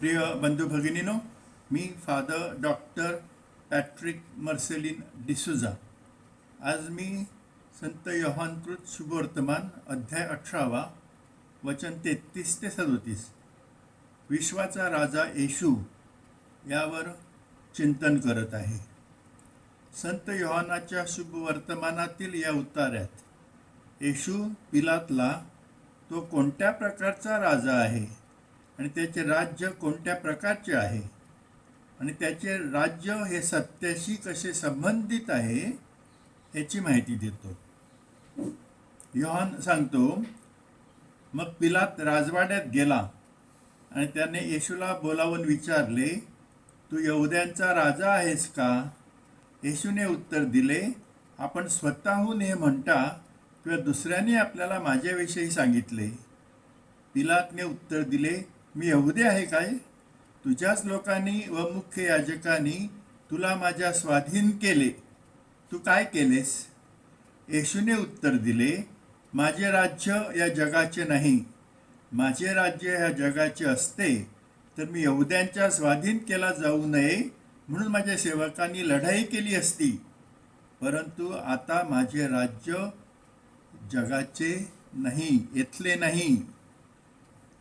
प्रिय बंधू भगिनीनो मी father doctor Patrick Marcellin D'Souza आज मी संत योहानकृत शुभवर्तमान अध्याय अठरावा वचन तेहतीस ते सदोतीस विश्वाचा राजा येशू यावर चिंतन करत आहे. संत योहानाच्या शुभवर्तमानातील या उतार्यात येशू पिलातला तो कोणत्या प्रकारचा राजा आहे? आणि त्याचे राज्य कोणत्या प्रकारचे आहे? आणि त्याचे राज्य हे सत्याशी कसे संबंधित आहे याची माहिती देतो. योहान सांगतो मग पिलात राजवाड्यात गेला आणि त्याने येशूला बोलावून विचारले तू यहुद्यांचा राजा आहेस का? येशूने उत्तर दिले आपण स्वतःहून हे म्हणता किंवा दुसऱ्याने आपल्याला माझ्याविषयी सांगितले. पिलातने उत्तर दिले मी यहुदी आहे काय? तुझ्याच लोकांनी व मुख्य याजकांनी तुला माझ्या स्वाधीन केले. तू काय केलेस? येशूने उत्तर दिले माझे राज्य या जगाचे नाही. माझे राज्य ह्या जगाचे असते. तर मी यहुद्यांच्या स्वाधीन केला जाऊ नये म्हणून माझ्या सेवकांनी लढाई केली असती. परंतु आता माझे राज्य जगाचे नाही येथले नाही.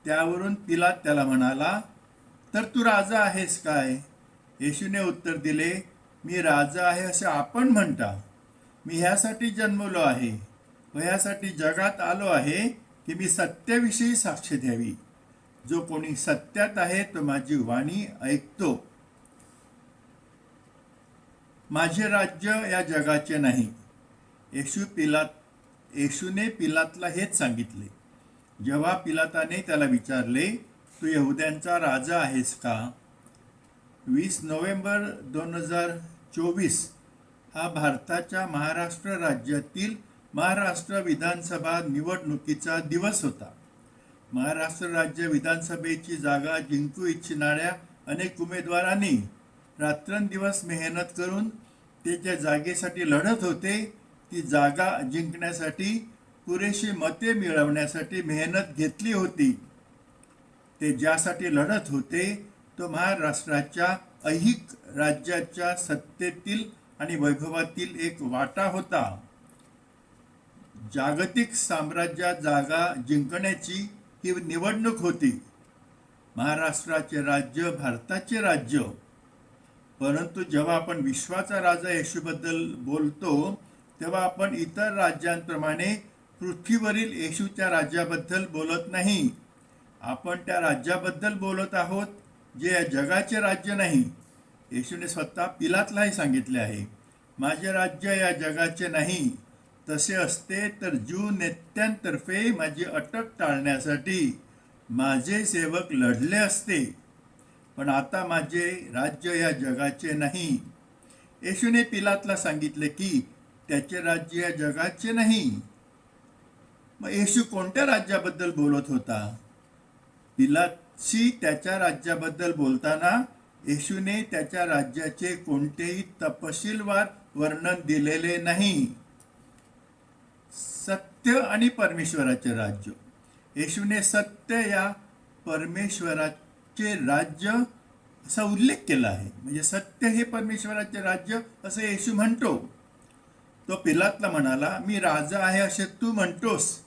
त्यावरून तिला त्याला म्हणाला तर तू राजा आहेस काय? येशूने उत्तर दिले मी राजा आहे असे आपण म्हणता. मी ह्यासाठी जन्मलो आहे व ह्यासाठी जगात आलो आहे की मी सत्याविषयी साक्ष द्यावी. जो कोणी सत्यात आहे तो माझी वाणी ऐकतो. माझे राज्य या जगाचे नाही. येशू पिलात येशूने पिलातला हेच सांगितले. जेव्हा पिलाताने त्याला विचारले तू यहुद्यांचा राजा आहेस का? वीस नोव्हेंबर दोन हजार चोवीस हा भारताच्या महाराष्ट्र राज्यातील महाराष्ट्र विधानसभा निवडणुकीचा दिवस होता. महाराष्ट्र राज्य विधानसभेची जागा जिंकू इच्छिणाऱ्या अनेक उमेदवारांनी रात्रंदिवस मेहनत करून ते ज्या जागेसाठी लढत होते ती जागा जिंकण्यासाठी पुरेशी मते मिळवण्यासाठी मेहनत घेतली होती. ते ज्यासाठी लढत होते तो महाराष्ट्राच्या अहिक राज्याच्या सत्तेतील आणि वैभवातील एक वाटा होता. जागतिक साम्राज्यात जागा जिंकण्याची ही निवडणूक होती. महाराष्ट्राचे राज्य भारताचे राज्य. परंतु जेव्हा आपण विश्वाचा राजा येशूबद्दल बोलतो तेव्हा आपण इतर राज्यांप्रमाणे पृथ्वीवरील येशूच्या राज्याबद्दल बोलत नाही. आपण त्या राज्याबद्दल बोलत आहोत जे या जगाचे राज्य नाही. येशूने स्वतः पिलातलाही सांगितले आहे माझे राज्य या जगाचे नाही. तसे असते तर जू नेत्यांतर्फे माझी अटक टाळण्यासाठी माझे सेवक लढले असते. पण आता माझे राज्य या जगाचे नाही. येशूने पिलातला सांगितले की त्याचे राज्य या जगाचे नाही. मग येशू कोणत्या राज्याबद्दल बोलत होता? पिलातशी त्याच्या राज्याबद्दल बोलताना येशूने त्याच्या राज्याचे कोणतेही तपशीलवार वर्णन दिलेले नाही. सत्य आणि परमेश्वराचे राज्य. येशूने सत्य या परमेश्वराचे राज्य असा उल्लेख केला आहे. म्हणजे सत्य हे परमेश्वराचे राज्य असं येशू म्हणतो. तो पिलातला म्हणाला मी राजा आहे असे तू म्हणतोस.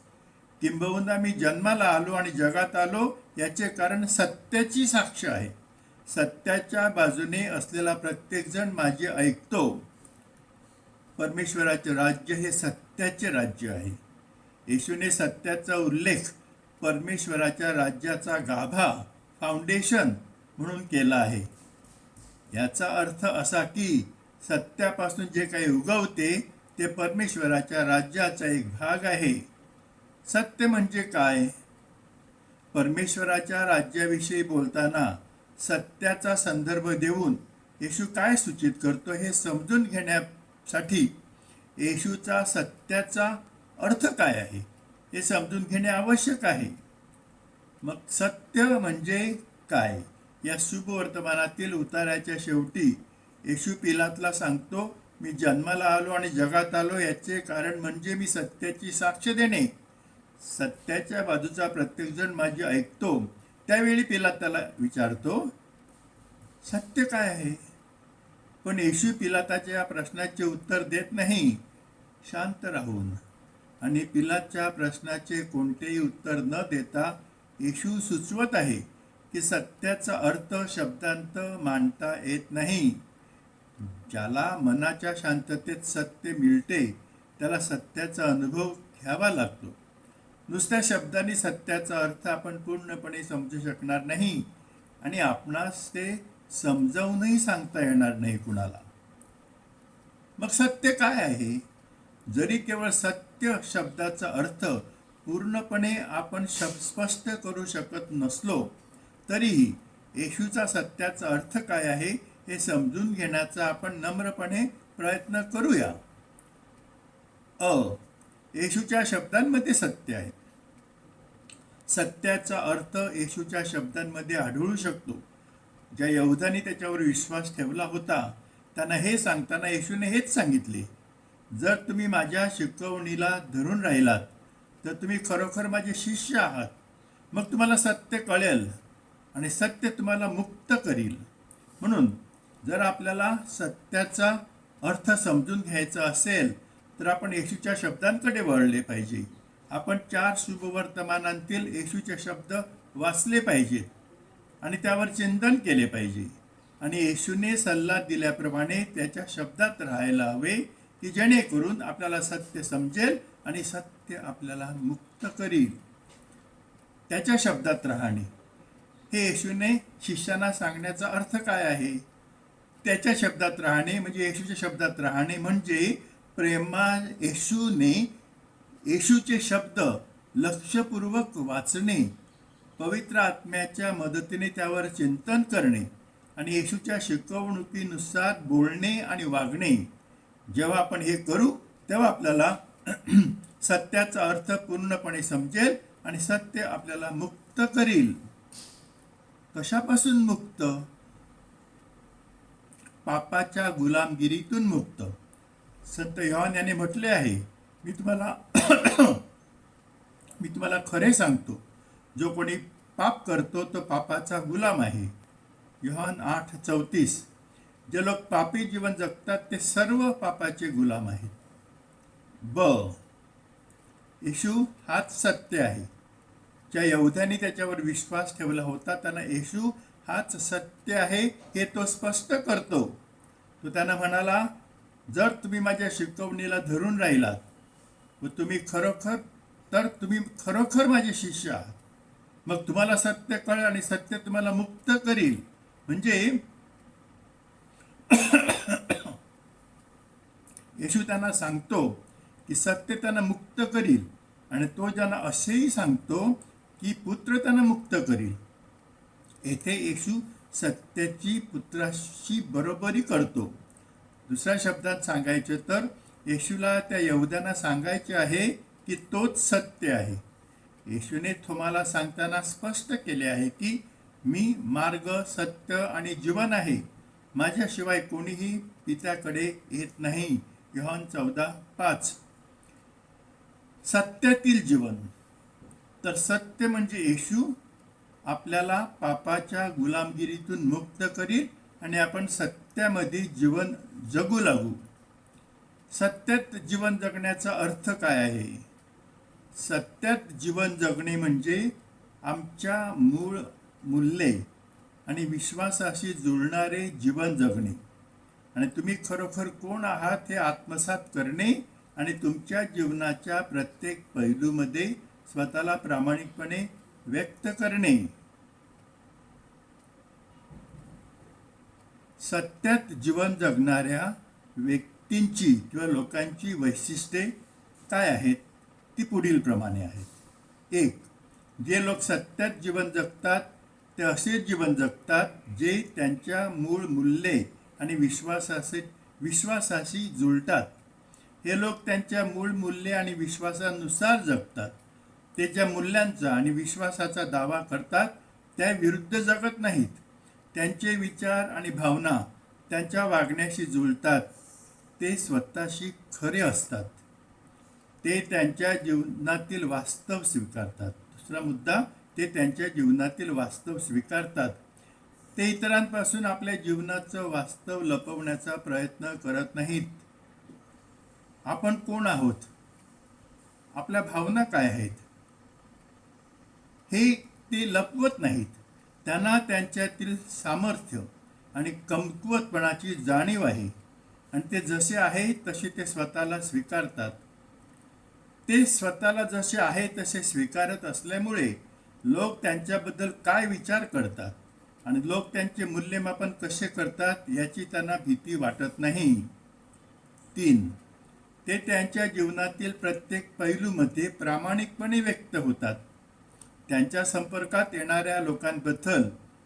किंबहुना मी जन्माला आलो आणि जगात आलो याचे कारण सत्याची साक्ष आहे. सत्याच्या बाजूने असलेला प्रत्येकजण माझे ऐकतो. परमेश्वराचे राज्य हे सत्याचे राज्य आहे. येशूने सत्याचा उल्लेख परमेश्वराच्या राज्याचा गाभा फाउंडेशन म्हणून केला आहे. याचा अर्थ असा की सत्यापासून जे काही उगवते ते परमेश्वराच्या राज्याचा एक भाग आहे. सत्य म्हणजे काय? परमेश्वराच्या राज्याविषयी बोलताना सत्याचा संदर्भ देऊन येशू काय सूचित करतो हे समजून घेण्यासाठी येशूचा सत्याचा अर्थ काय आहे हे समजून घेणे आवश्यक आहे. मग सत्य म्हणजे काय? या शुभ वर्तमानातील उतार्याच्या शेवटी येशू पिलातला सांगतो मी जन्माला आलो आणि जगात आलो याचे कारण म्हणजे मी सत्याची साक्ष देणे. सत्याच्या बाजूचा प्रत्येकजण माझी ऐकतो त्यावेळी पिला त्याला विचारतो सत्य काय आहे? पण येशू पिलाताच्या या प्रश्नाचे उत्तर देत नाही. शांत राहून आणि पिलातच्या प्रश्नाचे कोणतेही उत्तर न देता येशू सुचवत आहे की सत्याचा अर्थ शब्दांत मांडता येत नाही. ज्याला मनाच्या शांततेत सत्य मिळते त्याला सत्याचा अनुभव घ्यावा लागतो. नुसत्या शब्दांनी सत्याचा अर्थ आपण पूर्णपणे समजू शकणार नाही आणि आपणास ते समजावूनही सांगता येणार नाही कुणाला. मग सत्य काय आहे? जरी केवळ सत्य शब्दाचा अर्थ पूर्णपणे आपण शब्द स्पष्ट करू शकत नसलो तरीही येशूचा सत्याचा अर्थ काय आहे हे समजून घेण्याचा आपण नम्रपणे प्रयत्न करूया. अ. येशूच्या शब्दांमध्ये सत्य आहे. सत्याचा अर्थ येशूच्या शब्दांमध्ये आढळू शकतो. ज्या यहुदानी त्याच्यावर विश्वास ठेवला होता त्यांना हे सांगताना येशूने हेच सांगितले जर तुम्ही माझ्या शिकवणीला धरून राहिलात तर तुम्ही खरोखर माझे शिष्य आहात. मग तुम्हाला सत्य कळेल आणि सत्य तुम्हाला मुक्त करील. म्हणून जर आपल्याला सत्याचा अर्थ समजून घ्यायचा असेल तर आपण येशूच्या शब्दांकडे वळले पाहिजे. आपण चार शुभवर्तमानांतील येशूचे शब्द वाचले पाहिजेत आणि त्यावर चिंतन केले पाहिजे. आणि येशूने सल्ला दिल्याप्रमाणे त्याच्या शब्दात राहायला हवे की जेणेकरून आपल्याला सत्य समजेल आणि सत्य आपल्याला मुक्त करील. त्याच्या शब्दात राहणे. हे येशूने शिष्यांना सांगण्याचा अर्थ काय आहे? त्याच्या शब्दात राहणे म्हणजे येशूच्या शब्दात राहणे म्हणजे प्रेमा येशूने येशूचे शब्द लक्षपूर्वक वाचणे पवित्र आत्म्याच्या मदतीने त्यावर चिंतन करणे आणि येशूच्या शिकवणुकीनुसार बोलणे आणि वागणे. जेव्हा आपण हे करू तेव्हा आपल्याला सत्याचा अर्थ पूर्णपणे समजेल आणि सत्य आपल्याला मुक्त करील. कशापासून मुक्त? पापाच्या गुलामगिरीतून मुक्त. संत योहान याने म्हटले आहे मी तुम्हाला मी तुम्हाला खरे सांगतो जो कोणी पाप करतो तो पापाचा गुलाम आहे. योहान आठ चौतीस जे लोक पापी जीवन जगतात ते सर्व पापाचे गुलाम आहेत. ब येशू हाच सत्य आहे. ज्या यहुद्यांनी त्याच्यावर विश्वास ठेवला होता त्यांना येशू हाच सत्य आहे हे तो स्पष्ट करतो. तो त्यांना म्हणाला जर तुम्ही माझ्या शिकवणीला धरून राहिलात व तुम्ही खरोखर तर तुम्ही खरोखर माझे शिष्य आहात. मग तुम्हाला सत्य कळ आणि सत्य तुम्हाला मुक्त करील. म्हणजे येशू त्यांना सांगतो की सत्य त्यांना मुक्त करील आणि तो ज्यांना असेही सांगतो की पुत्र त्यांना मुक्त करील. येथे येशू सत्याची पुत्राशी बरोबरी करतो. दुसऱ्या शब्दात सांगायचे तर येशूला त्या यहुद्यांना सांगायचे आहे की तोच सत्य आहे. येशूने तुम्हाला सांगताना स्पष्ट केले आहे की मी मार्ग सत्य आणि जीवन आहे. माझ्याशिवाय कोणीही पित्याकडे येत नाही. योहान चौदा पाच. सत्यातील जीवन. तर सत्य म्हणजे येशू आपल्याला पापाच्या गुलामगिरीतून मुक्त करील आणि आपण सत्यामध्ये जीवन जगू लागू. सत्यात जीवन जगण्याचा अर्थ काय आहे? सत्यात जीवन जगणे म्हणजे आमच्या मूळ मूल्ये आणि विश्वासाशी जुळणारे जीवन जगणे. आणि तुम्ही खरोखर कोण आहात हे आत्मसात करणे आणि तुमच्या जीवनाच्या प्रत्येक पैलूमध्ये स्वतःला प्रामाणिकपणे व्यक्त करणे. सत्यात जीवन जगणाऱ्या व्यक्तींची किंवा लोकांची वैशिष्ट्ये काय आहेत ती पुढील प्रमाणे आहेत. एक जे लोक सत्यात जीवन जगतात ते असे जीवन जगतात जे त्यांच्या मूळ मूल्ये आणि विश्वासाचे विश्वासाशी जुळतात. हे लोक त्यांच्या मूळ मूल्ये आणि विश्वासानुसार जगतात. ते ज्या मूल्यांचा आणि विश्वासाचा दावा करतात त्या विरुद्ध जगत नाहीत. त्यांचे विचार आणि भावना त्यांच्या वागण्याशी जुळतात. ते स्वतःशी खरे असतात. ते त्यांच्या जीवनातील वास्तव स्वीकारतात. दुसरा मुद्दा ते त्यांच्या जीवनातील वास्तव स्वीकारतात. ते इतरांपासून आपल्या जीवनाचं वास्तव लपवण्याचा प्रयत्न करत नाहीत. आपण कोण आहोत? आपल्या भावना काय आहेत? हे ते लपवत नाहीत. त्यांना त्यांच्यातील सामर्थ्य आणि कमकुवतपणाची जाणीव आहे. आणि ते जसे आहे तसे ते स्वतःला स्वीकारतात. ते स्वतःला जसे आहे तसे स्वीकारत असल्यामुळे लोक त्यांच्याबद्दल काय विचार करतात आणि लोक त्यांचे मूल्यमापन कसे करतात याची त्यांना भीती वाटत नाही. तीन ते त्यांच्या जीवनातील प्रत्येक पैलूमध्ये प्रामाणिकपणे व्यक्त होतात. त्यांच्या संपर्कात येणाऱ्या लोकांबद्दल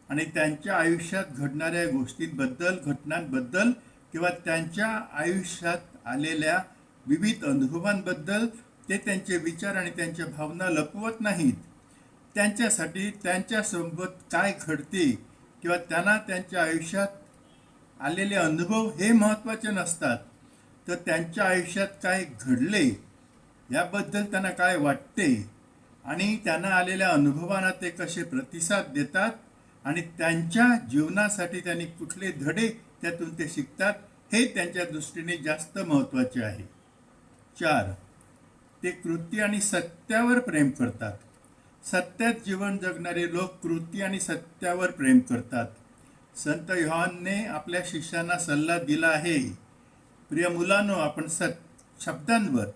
आणि त्यांच्या आयुष्यात घडणाऱ्या गोष्टींबद्दल घटनांबद्दल किंवा त्यांच्या आयुष्यात आलेल्या विविध अनुभवांबद्दल ते त्यांचे विचार आणि त्यांच्या भावना लपवत नाहीत. त्यांच्यासाठी त्यांच्यासोबत काय घडते किंवा त्यांना त्यांच्या आयुष्यात आलेले अनुभव हे महत्त्वाचे नसतात. तर त्यांच्या आयुष्यात काय घडले याबद्दल त्यांना काय वाटते? आणि त्यांना आलेल्या अनुभवांना ते कसे प्रतिसाद देतात आणि त्यांच्या जीवनासाठी त्यांनी कुठले धडे त्यातून ते शिकतात हे त्यांच्या दृष्टीने जास्त महत्त्वाचे आहे. चार ते कृती आणि सत्यावर प्रेम करतात. सत्यात जीवन जगणारे लोक कृती आणि सत्यावर प्रेम करतात. संत योहानने आपल्या शिष्यांना सल्ला दिला आहे प्रिय मुलांनो आपण सत शब्दांवर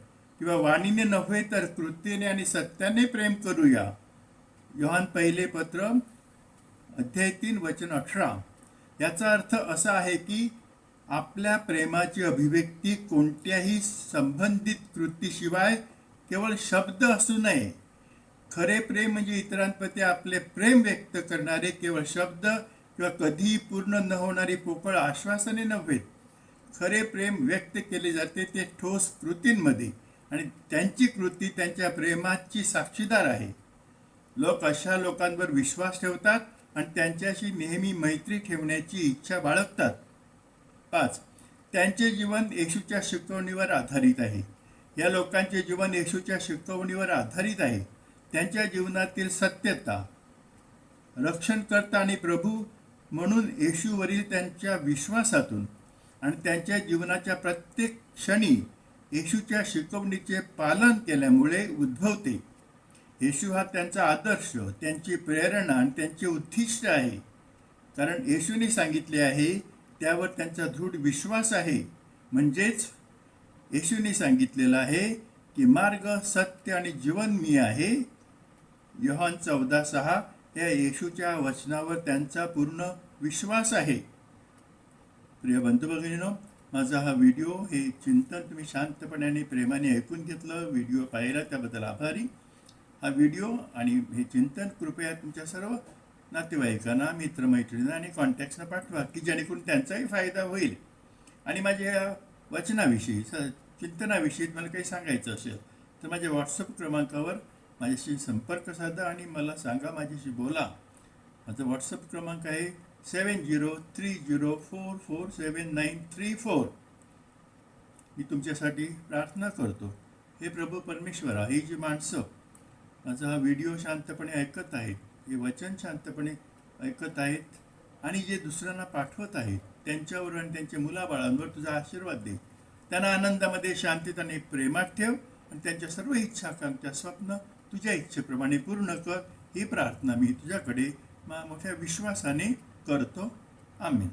किंवा वाणीने नव्हे तर कृतीने आणि सत्याने प्रेम करूया. योहान पहिले पत्र अध्याय तीन वचन अठरा. याचा अर्थ असा आहे की आपल्या प्रेमाची अभिव्यक्ती कोणत्याही संबंधित कृतीशिवाय केवळ शब्द असू नये. खरे प्रेम म्हणजे इतरांप्रती आपले प्रेम व्यक्त करणारे केवळ शब्द किंवा कधीही पूर्ण न होणारी पोकळ आश्वासने नव्हे. खरे प्रेम व्यक्त केले जाते ते ठोस कृतींमध्ये. आणि त्यांची कृती त्यांच्या प्रेमाची साक्षीदार आहे. लोक अशा लोकांवर विश्वास ठेवतात आणि त्यांच्याशी नेहमी मैत्री ठेवण्याची इच्छा बाळगतात. पाच त्यांचे जीवन येशूच्या शिकवणीवर आधारित आहे. या लोकांचे जीवन येशूच्या शिकवणीवर आधारित आहे. त्यांच्या जीवनातील सत्यता रक्षणकर्ता आणि प्रभू म्हणून येशूवरील त्यांच्या विश्वासातून आणि त्यांच्या जीवनाच्या प्रत्येक क्षणी येशूच्या शिकवणीचे पालन केल्यामुळे उद्भवते. येशू हा त्यांचा आदर्श त्यांची प्रेरणा आणि त्यांचे उद्दिष्ट आहे. कारण येशूने सांगितले आहे त्यावर त्यांचा दृढ विश्वास आहे. म्हणजेच येशूने सांगितलेलं आहे की मार्ग सत्य आणि जीवन मी आहे. योहान चौदा सहा या येशूच्या वचनावर त्यांचा पूर्ण विश्वास आहे. प्रिय बंधू भगिनीनो माझा हा व्हिडिओ हे चिंतन तुम्ही शांतपणे आणि प्रेमाने ऐकून घेतलं. व्हिडिओ पाहिला त्याबद्दल आभारी. हा व्हिडिओ आणि हे चिंतन कृपया तुमच्या सर्व नातेवाईकांना मित्रमैत्रिणींना आणि कॉन्टॅक्ट्सना पाठवा की जेणेकरून त्यांचाही फायदा होईल. आणि माझ्या वचनाविषयी स चिंतनाविषयी मला काही सांगायचं असेल तर माझ्या व्हॉट्सअप क्रमांकावर माझ्याशी संपर्क साधा आणि मला सांगा माझ्याशी बोला. माझा व्हॉट्सअप क्रमांक आहे seven zero three zero four four seven nine three four मी तुमच्यासाठी प्रार्थना करतो. हे प्रभू परमेश्वरा ही जी माणसं माझा हा व्हिडिओ शांतपणे ऐकत आहेत हे वचन शांतपणे ऐकत आहेत आणि जे दुसऱ्यांना पाठवत आहेत त्यांच्यावर आणि त्यांच्या मुलाबाळांवर तुझा आशीर्वाद दे. त्यांना आनंदामध्ये शांतीत आणि प्रेमात ठेव आणि त्यांच्या सर्व इच्छा आकांक्षा स्वप्न तुझ्या इच्छेप्रमाणे पूर्ण कर. ही प्रार्थना मी तुझ्याकडे मा मोठ्या विश्वासाने करतो आमीन